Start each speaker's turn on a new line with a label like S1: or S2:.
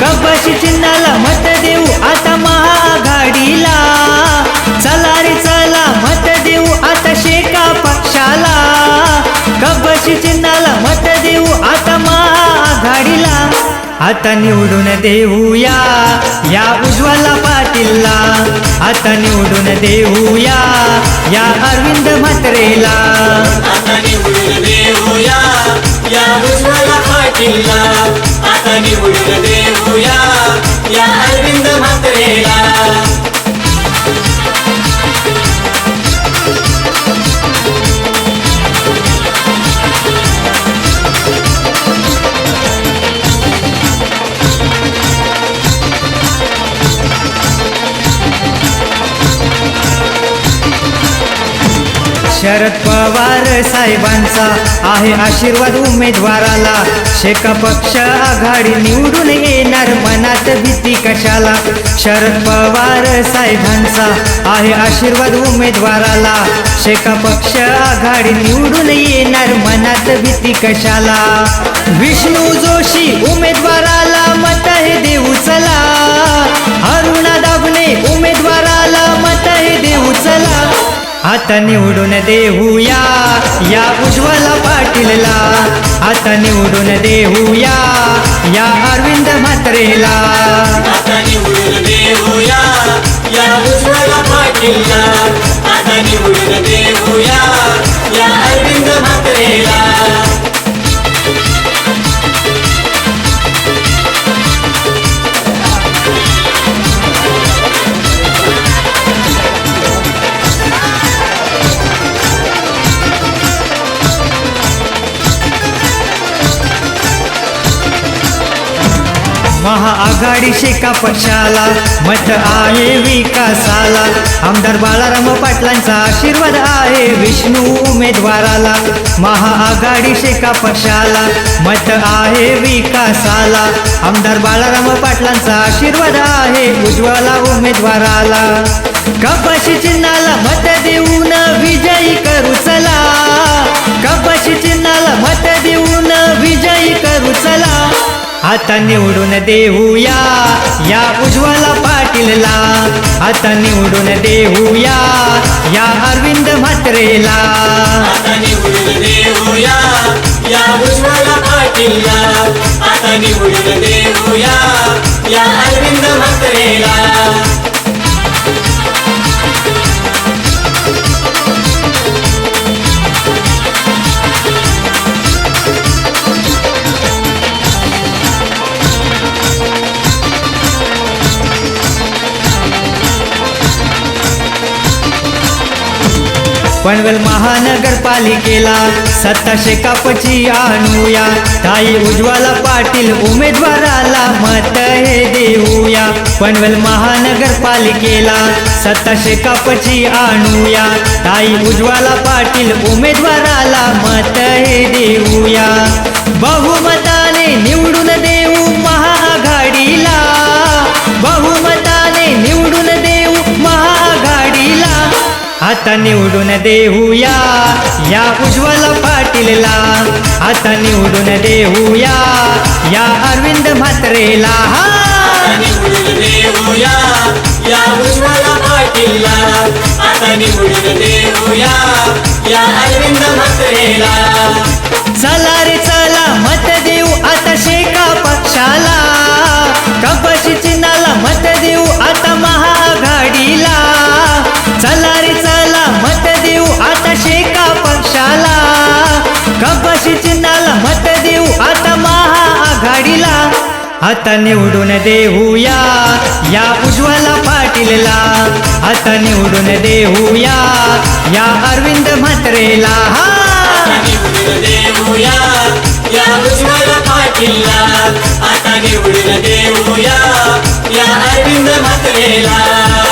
S1: कपाशी चिन्हाला मत देऊ आता महाघाडीला चला रे चला मत देऊ आता शेका पक्षाला. कपाशी चिन्हाला मत देऊ आता महाघाडीला आता निवडून देऊया या उज्वला पाटीलला. आता निवडून देऊया या अरविंद म्हात्रेला.
S2: आता निवडून देऊया या उज्वला पाटीलला आता निवडून देऊया या
S1: शरद पवार साहेबांचा आहे आशीर्वाद उमेदवाराला. शेका पक्ष आघाडी निवडून येणार मनात भीती कशाला? शरद पवार साहेबांचा आहे आशीर्वाद उमेदवाराला. शेका पक्ष आघाडी निवडून येणार मनात भीती कशाला? विष्णू जोशी उमेदवाराला मत हे देऊ चला अरुणा आता निवडून देऊया. या उज्ज्वला पाटीलला आता निवडून देऊया. या अरविंद म्हात्रेला
S2: आता निवडून देऊया. या उज्ज्वला पाटीलला आता निवडून देऊया.
S1: महाआघाडी शेका पक्षाला मत आहे विकासाला. आमदार बाळाराम पाटलांचा आशीर्वाद आहे विष्णू उमेदवाराला. महाआघाडी शेका पक्षाला मत आहे विकासाला. आमदार बाळाराम पाटलांचा आशीर्वाद आहे उज्ज्वला उमेदवाराला. कपाशी चिन्हाला मत देऊन विजयी करू चला. आता निवडून देऊया. या उज्ज्वला पाटीलला आता निवडून देऊया. या अरविंद म्हात्रेला
S2: आता निवडून देऊया. या उज्ज्वला पाटीलला आता निवडून देऊया. या अरविंद म्हात्रेला
S1: पनवेल महानगरपालिकेला सत्ता शेकापची आणूया. ताई उज्ज्वला पाटील उमेदवाराला मत हे देऊया. पनवेल महानगरपालिकेला सत्ता शेकापची आणूया. ताई उज्ज्वला पाटील उमेदवाराला मत हे देऊया. बहुमताने निवडून दे देऊया. या उज्ज्वल पाटीलला आता निवडून देऊया. या अरविंद म्हात्रेला.
S2: देऊया या पाटीलला आता निवडून देऊया या अरविंद म्हात्रेला
S1: चला आता निवडून देऊया. या उज्ज्वला पाटीलला आता निवडून देऊया. या अरविंद म्हात्रेला
S2: देऊया. या उज्ज्वला पाटीलला आता निवडून देऊया. या अरविंद म्हात्रेला.